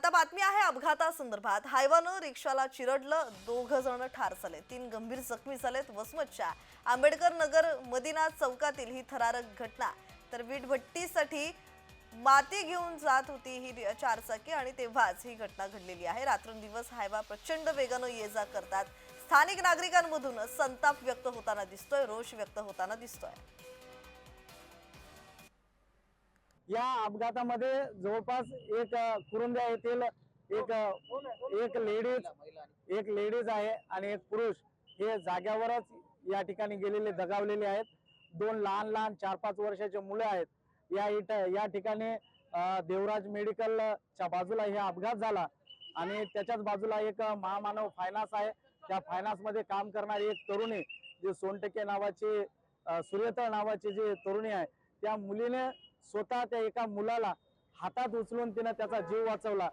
आता बातमी आहे अपघातासंदर्भात. हायवानं रिक्षाला चिरडलं दोघ जण ठार झाले. तीन गंभीर जखमी झालेत वसमतच्या. आंबेडकर नगर मदिना चौकातील ही थरारक घटना. तर वीटभट्टीसाठी माती घेऊन जात होती ही चारचाकी आणि तेव्हाच ही घटना घडलेली आहे. रात्रंदिवस हायवा प्रचंड वेगानं ये जा करतात. स्थानिक नागरिकांमधून संताप व्यक्त होताना दिसतोय रोष व्यक्त होताना दिसतोय. या अपघातामध्ये जवळपास एक कुरुंद्या येथील एक एक लेडीज एक लेडीज आहे आणि एक पुरुष हे जाग्यावरच या ठिकाणी गेलेले दगावलेले आहेत. दोन लहान लहान चार पाच वर्षाचे मुलं आहेत. या इट या ठिकाणी देवराज मेडिकलच्या बाजूला हे अपघात झाला आणि त्याच्याच बाजूला एक महामानव फायनान्स आहे. त्या फायनान्समध्ये काम करणारी एक तरुणी जी सोनटके नावाची सूर्यतळ नावाची जी तरुणी आहे त्या मुलीने स्वतः त्या एका मुलाला हातात उचलून तिने त्याचा जीव वाचवला.